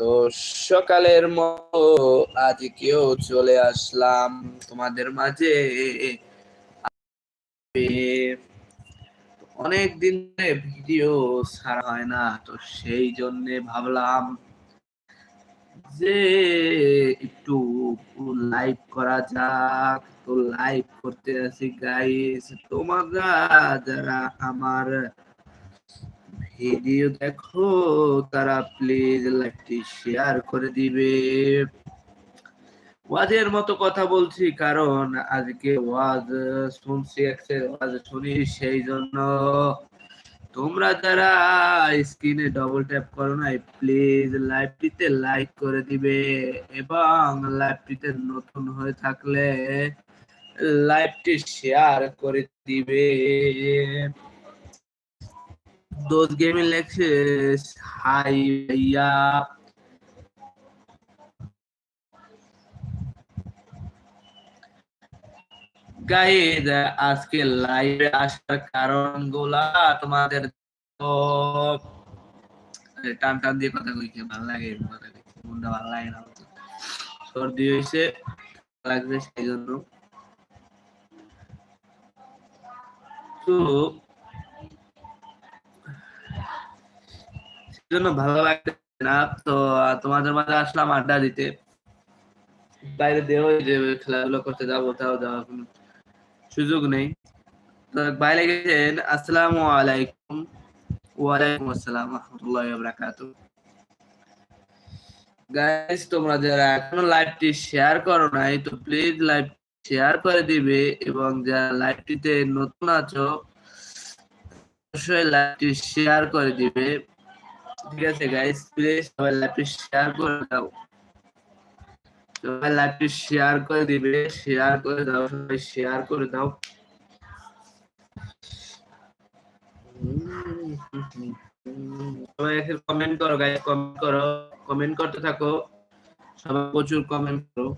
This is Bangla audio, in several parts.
তো সকালের মতো আজকেও চলে আসলাম তোমাদের মাঝে। অনেক দিন ভিডিও ছাড়া হয় না, তো সেই জন্য ভাবলাম যে একটু লাইভ করা যাক। তো লাইভ করতে আছি গাইস তোমরা যারা আমার ভিডিও দেখো, তারা প্লিজ লাইভটি শেয়ার করে দিবে। ওয়াজের মতো কথা বলছি, কারণ আজকে ওয়াজ শুনছি ওয়াজ শুনি সেই জন্য। তোমরা যারা স্ক্রিনে ডবল ট্যাপ করো না প্লিজ লাইভটিতে লাইক করে দিবে। এবং লাইভটিতে নতুন হয়ে থাকলে লাইভটি শেয়ার করে দিবে। দোজ গেমিং লেখছে হাই ভাইয়া গাইজ আজকে লাইভে আসার কারণগুলা তোমাদের টান টান দিয়ে কথা কইছে, ভালো লাগে কথা কইছে, মনটা ভালো লাগে না সর্দি হয়েছে লাগবে সেই জন্য তো জন্য ভালো লাগছে না। তো তোমাদের মাঝে আসলাম আড্ডা দিতে। বাইরে দেহ যে খেলাধুলো করতে যাব, তাও যাওয়ার কোনো সুযোগ নেই। বাইরে গেছেন আলাইকুম। ওয়ালাইকুম আসসালাম রহমতুল্লাহ গাইস তোমরা যারা এখনও লাইভটি শেয়ার করো নাই, তো প্লিজ লাইভ শেয়ার করে দিবে এবং যারা লাইভটিতে নতুন আছো, অবশ্যই লাইভটি শেয়ার করে দিবে। ঠিক আছে গাইস প্লিজ সবাই লাইভটি শেয়ার করে দাও। সবাই লাইভটি শেয়ার করে দিবে শেয়ার করে দাও, সবাই শেয়ার করে দাও। সবাই কমেন্ট করো গাইস কমেন্ট করো। কমেন্ট করতে থাকো। সবাই প্রচুর কমেন্ট করো।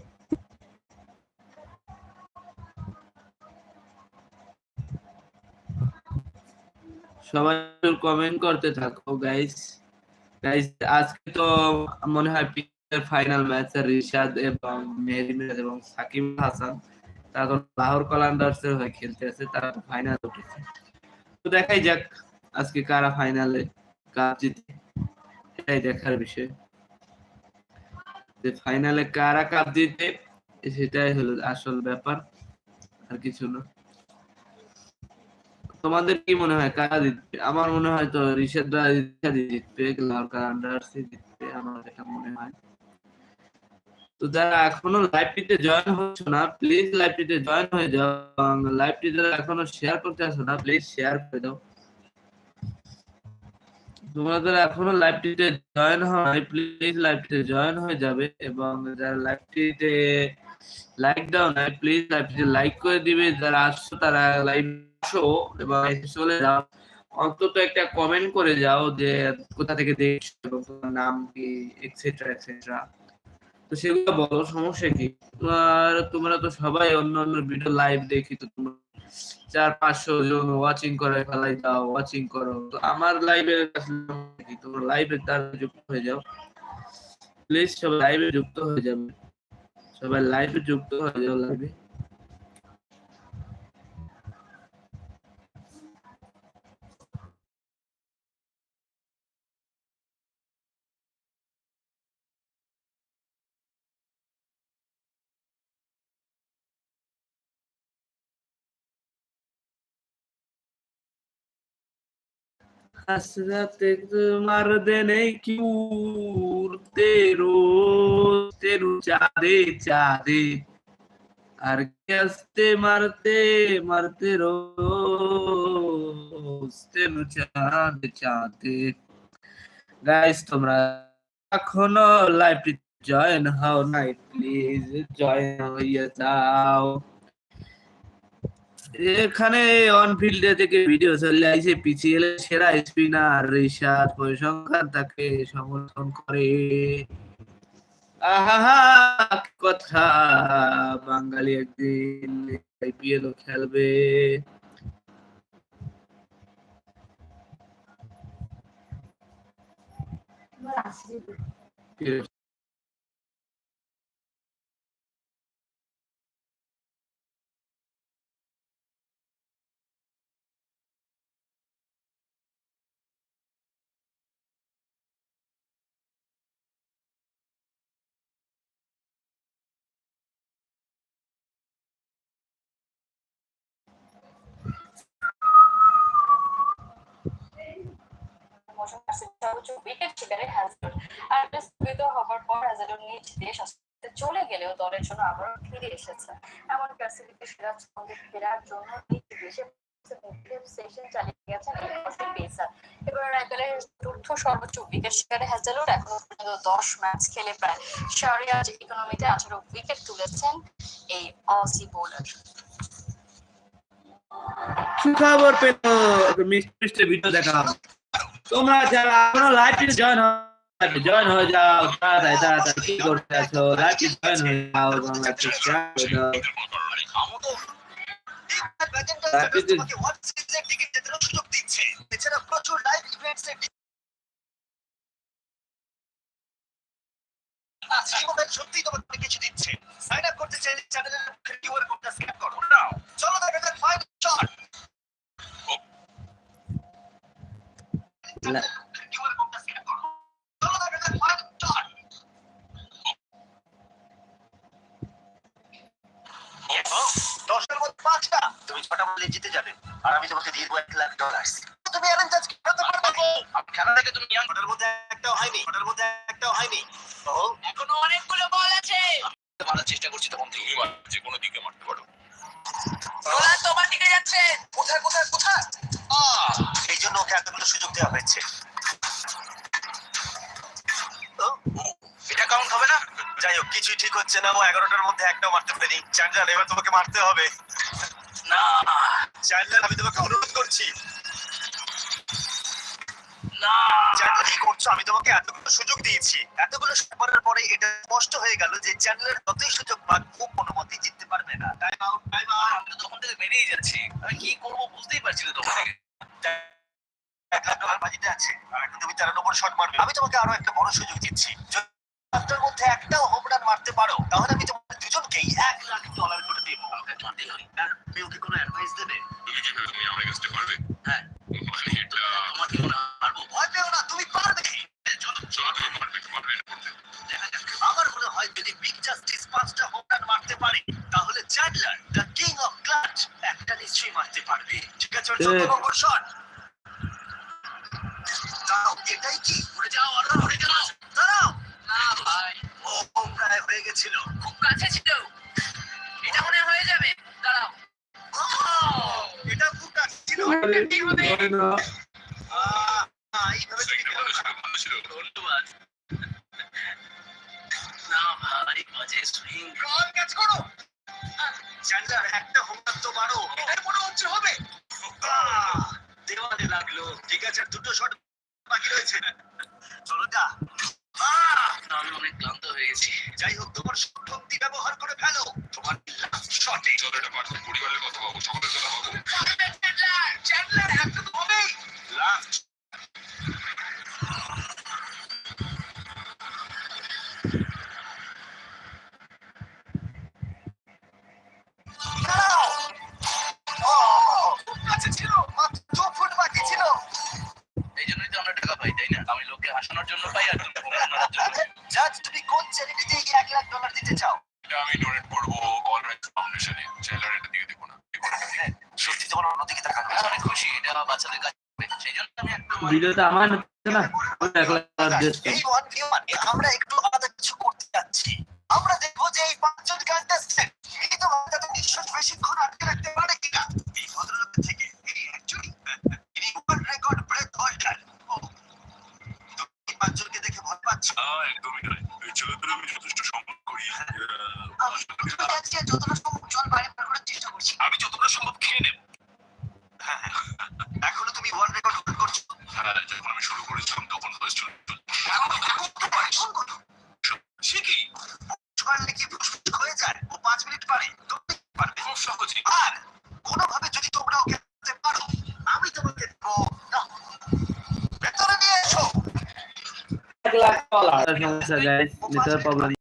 সবাই কমেন্ট করতে থাকো গাইস আজকে তো মনে হয় ফাইনাল ম্যাচ রিশাদ এবং মেহেদি মিরাজ এবং সাকিব হাসান, তারা তো লাহোর কলান্ডার্স এর হয়ে খেলতে আছে, তারা ফাইনাল উঠেছে। তো দেখাই যাক আজকে কারা ফাইনালে কাপ জিতে। এটাই দেখার বিষয়। যে ফাইনালে কারা কাপ জিতে, সেটাই হলো আসল ব্যাপার, আর কিছু না। তোমাদের কি মনে হয়? কারা জিতবে? আমার মনে হয় তো রিশাদরা জিতবে লাহোর কলান্ডার্স জিতবে, আমার এটা মনে হয়। তো যারা এখনও লাইভটিতে জয়েন হচ্ছে না প্লিজ লাইভটিতে জয়েন হয়ে যাও এবং লাইভটি যারা এখনও শেয়ার করতে আসো না প্লিজ শেয়ার করে দাও। তোমরা যারা এখনও লাইভটিতে জয়েন হয় প্লিজ লাইভটিতে জয়েন হয়ে যাবে এবং যারা লাইভটিতে লাইক দাও না প্লিজ লাইভটিতে লাইক করে দিবে। যারা আসছো তারা লাইভ আসো এবং চলে যাও। অন্তত একটা কমেন্ট করে যাও যে কোথা থেকে দেখছ এবং তোমার নাম কি এক্সেট্রা এক্সেট্রা তো সেগুলো বলো, সমস্যা কি? আর তোমরা তো সবাই অন্য অন্য ভিডিও লাইভ দেখি, তো তোমরা চার, পাঁচশো জন ওয়াচিং করে ফেলাই দাও ওয়াচিং করো। তো আমার লাইভে তোমরা লাইভে তার যুক্ত হয়ে যাও। প্লিজ সবাই লাইভে যুক্ত হয়ে যাবে। সবাই লাইভে যুক্ত হয়ে যাও লাইভে hasret mardene ki urtero teru chade chade argaste marte marte roz teru chade chade guys তোমরা এখনও লাইভটি জয়েন হও নাই প্লিজ জয়েন হইয়া যাও এখানে অন ফিল্ডে থেকে ভিডিও চলে আইছে পিছিয়ে সেরা স্পিনার রিশাদ পরিসংখ্যান তাকে সমর্থন করে। আহা কথা বাঙালি একদিন আইপিএল খেলবে। আসছে সর্বোচ্চ উইকেট শিকারে হ্যাজল্যান্ড আর স্থগিত হবার পর হ্যাজল্যান্ড নিজ দেশ চলে গেলেও দলের জন্য আবারও ফিরে এসেছে। এমন ক্যাসিলিটি ফেরার সঙ্গে ফেরার জন্য নিজ দেশে সেশন চালিয়ে গেছেন পেসার। এবার আইপিএলে চতুর্থ সর্বোচ্চ উইকেট শিকারে হ্যাজল্যান্ড এখনও পর্যন্ত দশ ম্যাচ খেলে প্রায় শারিয়াজ ইকোনমিতে আঠারো উইকেট তুলেছেন এই অসি বোলার পেল? একটু মিষ্টি মিষ্টি ভিডিও দেখালাম। তোমরা যারা এখনও লাইভে জয়েন জয়েন হয়ে যাও, তাড়াতাড়ি তাড়াতাড়ি, কি করতে আছো? লাইভে জয়েন হয়ে যাও এছাড়া প্রচুর লাইভ ইভেন্টস সত্যি কিছু দিচ্ছে সাইন আপ করতে চাইলে চ্যানেলের কিউআর কোডটা স্ক্যান করো। নাও চলো দেখা যাক ফাইনাল শট লা- কিউআর কোডটা স্ক্যান করো চলো দেখা যাক ফাইনাল মধ্যে পাঁচটা। তুমি ছটা বলে জিতে যাবে। আর আমি তোমাকে দিয়ে দেবো এক লাখ ডলার তুমি অ্যারেঞ্জ আজকে পারবে? খেলা থেকে তুমি ছটার মধ্যে একটাও হয়নি। ছটার মধ্যে একটাও হয়নি। ও এখনও অনেকগুলো বল আছে। মারার চেষ্টা করছি পারেনি চ্যান্ডলার এবার তোমাকে মারতে হবে। না। চ্যান্ডলার আমি তোমাকে অনুরোধ করছি। না। চ্যান্ডলার কি করছ? আমি তোমাকে এতগুলো সুযোগ দিয়েছি। এতগুলো সুযোগ পরে এটা স্পষ্ট হয়ে গেল যে চ্যান্ডলার যতই সুযোগ পাক কোনো মতেই জিততে পারবে না। টাইম আউট টাইম আউট আমি তখন থেকে বেরিয়ে যাচ্ছি। আমি কি করব বুঝতেই পারছি না ডলার বাজিতে আছে। তুমি তেরো নম্বর শট মারবে। আমি তোমাকে আরও একটা বড় সুযোগ দিচ্ছি। পাঁচটার মধ্যে একটাও হোম রান মারতে পারো তাহলে আমি তোমাদের দুজনকেই এক লাখ ডলার করে দেবো। তুমি ওকে কোনো অ্যাডভাইস দেবে? তুমি আমার কাছে পারবে? হ্যাঁ। মানে এটা তোমার কি মনে পারব। ভয় পেও না তুমি পারবে। আমার মনে হয় যদি বিগ জাস্টিস পাঁচটা হোম রান মারতে পারে তাহলে Chandler the king of clutch একটা নিশ্চয়ই মারতে পারবে। ঠিক আছে চোদ্দ। নম্বর শট দাঁড়াও এটাই কি? উড়ে যাও আরও উড়ে যাও। দাঁড়াও। না ভাই। ও ও প্রায় হয়ে গেছিল। খুব কাছে ছিল। এটা মনে হয়ে যাবে। দাঁড়াও। এটা খুব কাছে ছিল। হয় না। আহ, আহ, এইভাবে তুমি সেটা খেলো ভালো না। ছিল। ভালো ছিল ধন্যবাদ। না ভাই বাজে সুইং বল ক্যাচ করো। চ্যান্ডলার একটা হোম তো মারো। এটাই মনে হচ্ছে হবে। দেওয়ালে লাগল। ঠিক আছে আর দুটো শট বাকি রয়েছে। চলোটা আমি অনেক ক্লান্ত হয়ে গেছি। যাই হোক তোমার শক্তি ব্যবহার করে ফেলো। তোমার শটে চলো এটা পারবে পরিবারের কথা চ্যান্ডলার একটা তো হবেই। লাস্ট ছিল মাত্র দু ফুট বাকি ছিল। এই জন্যই তো আমরা টাকা পাই তাই না? আমি লোককে হাসানোর জন্য পাই আর একদম ভিডিওটা আমার হচ্ছে না আমি এক লাখ টাকা দিয়ে এই ওয়ান ভি ওয়ানে আমরা personal guys, little problem.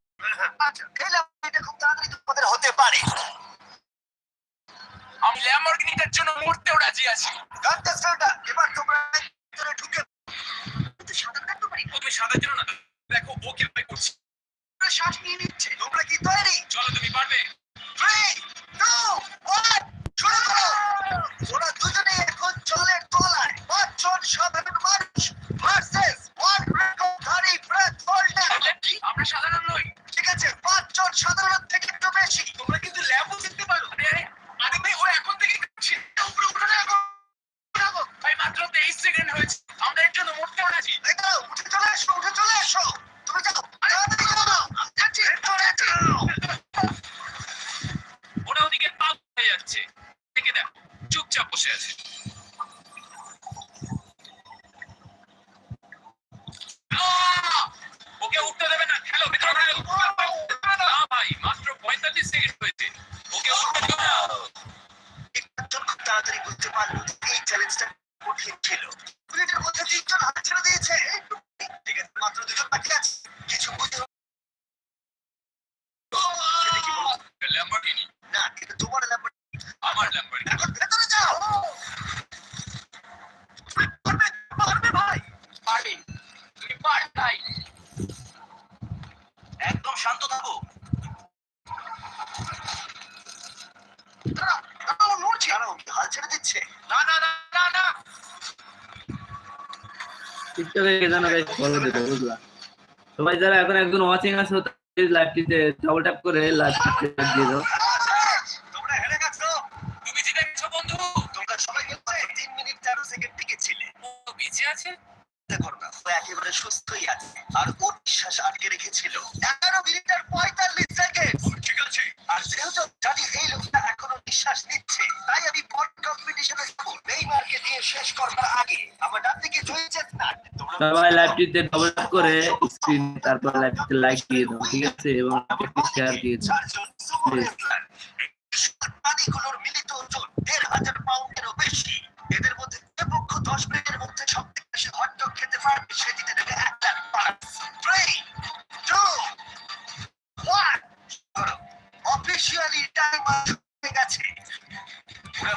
টিকটকে যেন গাইস ফলো দিতে, বুঝলা? সবাই যারা এখন একজন ওয়াচিং আছো প্লিজ লাইভটিতে ডাবল ট্যাপ করে লাইভটিতে দিয়ে দাও। তোমরা হেরে গেছো। তুমি জিতে গেছো বন্ধু, তোমরা সবাই মিলে 3 মিনিট 4 সেকেন্ড টিকে ছিলে। ও বেঁচে আছে? একেবারে সুস্থই আছে। আর ওর বিশ্বাস আটকে রেখেছিল। এগারো মিনিট আর পঁয়তাল্লিশ সবাই লাইভটিতে ডবল করে স্ক্রিন তারপর লাইভটিতে লাইক দিয়ে দাও ঠিক আছে? এবং একটু শেয়ার দিয়ে দাও পানিগুলোর মিলিত ওজন দেড় হাজার পাউন্ডেরও বেশি এদের মধ্যে যে পক্ষ দশ মিনিটের মধ্যে সব থেকে বেশি হটডগ খেতে পারবে সে দিতে দেবে এক লাখ অফিসিয়ালি টাইম হয়ে গেছে ওরা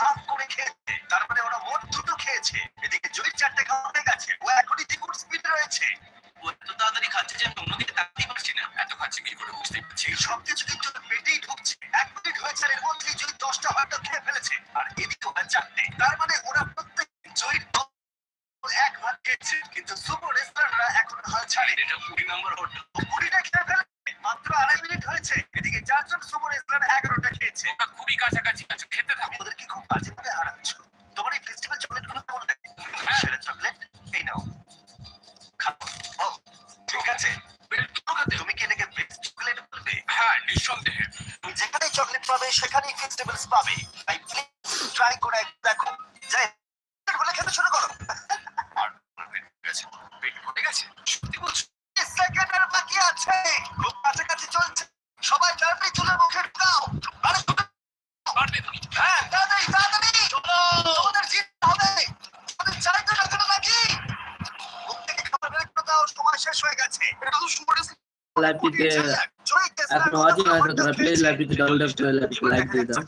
হাফ করে খেয়েছে। তার মানে ওরা মোট দুটো খেয়েছে। এদিকে ল্যাবটিতে এখন অজি হয়তো তারা প্লে ল্যাবটিতে ডেভেলপ করে ল্যাবটি লাইক দিয়ে দাও।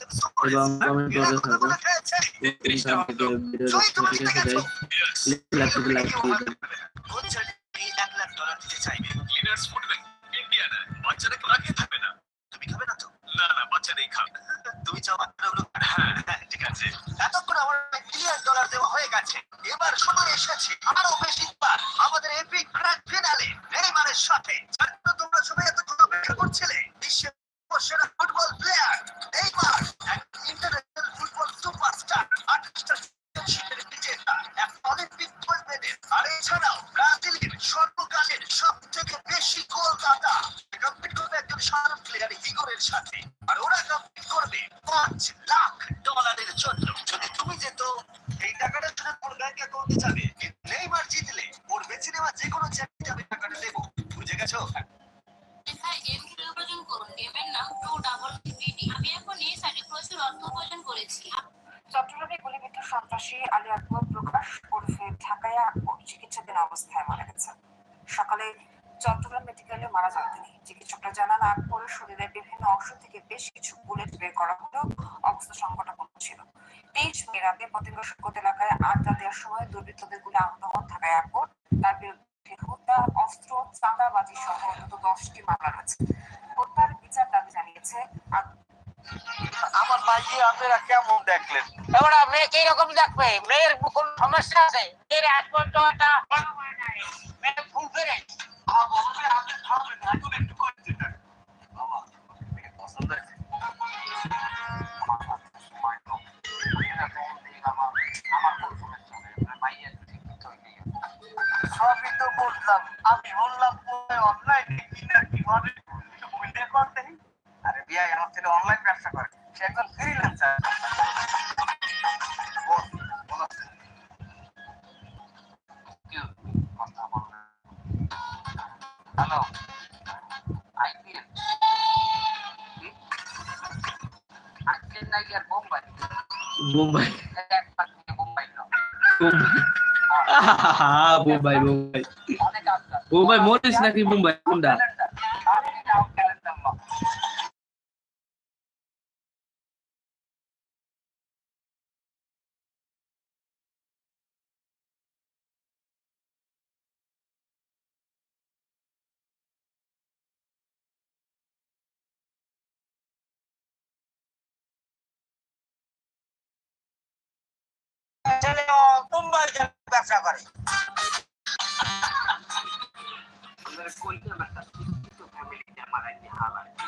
এবং কমেন্ট করে থাকো। ল্যাবটিতে লাইক দিয়ে দাও। বাচ্চারা কি খাবে তুমি খাবে না হ্যাঁ ঠিক আছে। এতক্ষণ আমার মিলিয়ন ডলার দেওয়া হয়ে গেছে। এবার সময় এসেছে। চাষি আলী আকবর প্রকাশ ওরফে ঢাকায় চিকিৎসাধীন অবস্থায় মারা গেছেন। সকালে চট্টগ্রাম মেডিকেলে মারা যান তিনি। চিকিৎসকরা জানান, আকবরের শরীরের বিভিন্ন অংশ থেকে বেশ কিছু বুলেট বের করা হলেও অবস্থা সংকটাপন্ন ছিল। তেইশ মে রাতে পতেঙ্গা সৈকত এলাকায় আড্ডা দেওয়ার সময় দুর্বৃত্তদের গুলি আহত হন ঢাকায় আকবর। তার বিরুদ্ধে হত্যা অস্ত্র চাঁদাবাজি সহ অন্তত দশটি মামলা রয়েছে। হত্যার বিচার দাবি জানিয়েছে আকবর। আমার মাইকে আপনারা কেমন দেখলেন? এবার মেয়ে কি রকম দেখবে মেয়ের কোন সমস্যা আছে? মেয়ের আজ পর্যন্ত একটা মেয়ে ফুল ফেরে আপনি এখন একটু করে মুম্বাই মুম্বাই মুম্বাই অনেক আফগান মুম্বাই মরিস নাকি মুম্বাই কোনটা আমি নাও ক্যালেন্ডার না ছেলে মুম্বাই ব্যবসা করে আমাদের কলকাতা শিক্ষিত ফ্যামিলিতে আমার একটি হাল আছে।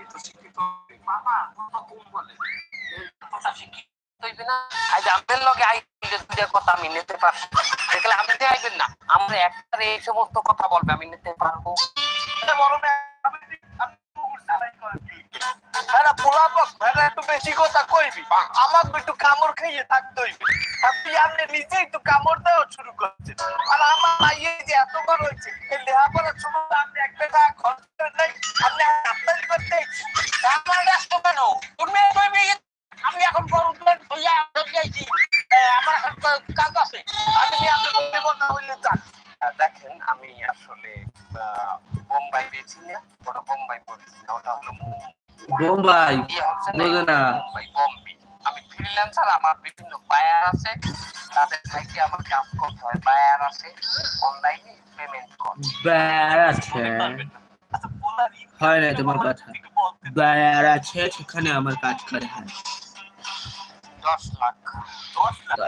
এই তো শিক্ষিত বাবা বাবা কম বলে? কথা শিক্ষিত হইবে না? আজ আমাদের লগে আইলে দুইটা কথা আমি নিতে পারব। দেখলে আমি নিতে আইবেন না। আমরা একবারে এই সমস্ত কথা বলবে আমি নিতে পারব। করেছি হ্যাঁ পোলাপক ভেড়া একটু বেশি কথা কইবি। আমার একটু কামড় খাইয়ে থাকতে হইবে। আপনি আপনি নিজে একটু কামড় দেওয়া শুরু করছেন। আর আমার মাইয়ে যে এত বড় হয়েছে এই লেহাপড়ার সময় আপনি একটা টাকা খরচ করেন নাই আপনি হাততালি করতে আমার ব্যস্ত কেন? তুমি আমি এখন বড় প্লেন হইয়া যাইছি আমার এখন কাজ আছে। আপনি আপনি বলতে কথা হইলে যান। দেখেন আমি আসলে আহ, বোম্বাই পেয়েছি না ওটা বোম্বাই পড়েছি না ওটা হলো মুম্বাই বোম্বাই? ইয়ে আমি ফ্রিল্যান্সার আমার বিভিন্ন বায়ার আছে। তাদের সাইটে আমার কাজ করতে হয়। বায়ার আছে অনলাইনে পেমেন্ট করে ব্যার আছে। আচ্ছা হয় না তোমার কথা। ব্যার আছে সেখানে আমার কাজ করে হয়। দশ লাখ। দশ লাখ।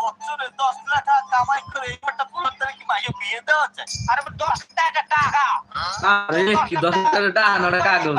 বছরে দশ লাখ টাকা কামাই করে এইবারটা বিয়ে দেওয়া যায়? আরে দশ টাকা টাকা। আরে কি দশ টাকা টাকা? না কাগজ।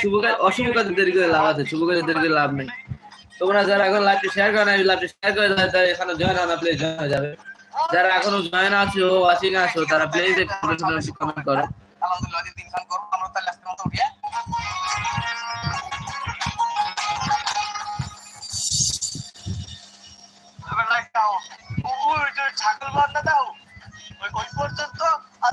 শুভ কাজ অশুভ কাজে দেরি করে লাভ আছে শুভ কাজে দেরি করে লাভ নেই। তোমরা যারা এখন লাইভটি শেয়ার করে না লাইভটি শেয়ার করে দেয় তারা এখানে জয়েন হও না প্লিজ জয়েন হয়ে যাবে। যারা এখনও জয়েন আছো ওয়াচিং আছো, তারা প্লিজ কমেন্ট করো আলহামদুলিল্লাহ দিন খান করব আমরা তাহলে আজকে মতো উঠিয়া দাও ছাগল বান্ধা দাও। ওই পর্যন্ত আর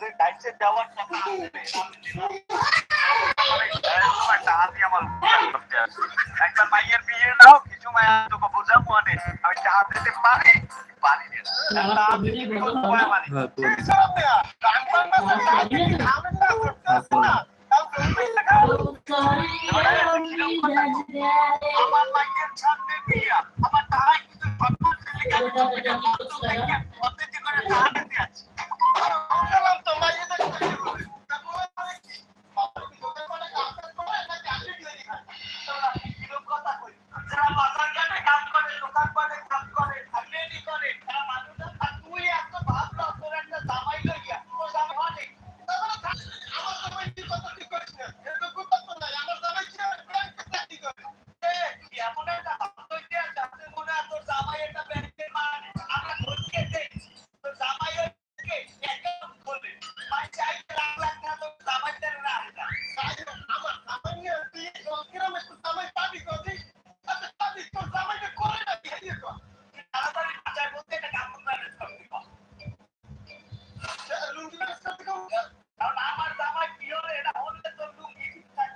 যে গাইছে দেওয়ার কথা আমি আমার একবার মাইয়ের বিয়ে নাও কিছু মায়া তোকে বোঝাবো মানে। আমি টাকা দিতে পারি পারি না। হ্যাঁ, আমার মাইয়ের সামনে বিয়া আমার তারা কিন্তু সম্মান করে গেল প্রত্যেক করে টাকা দিতে আছে olha lá, estamos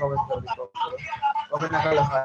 কমেন্ট করবি? কবে নাগালে হয়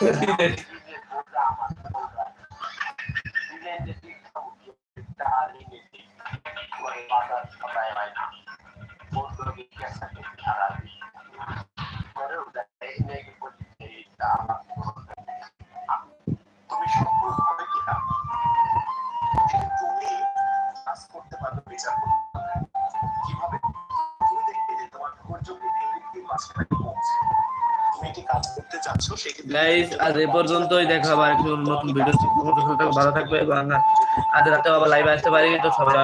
Yeah. গাইস আজ এ পর্যন্তই। দেখা আবার একটু নতুন ভিডিও ভালো থাকবে এবং আজ রাতে আবার লাইভে আসতে পারি। তো সবাই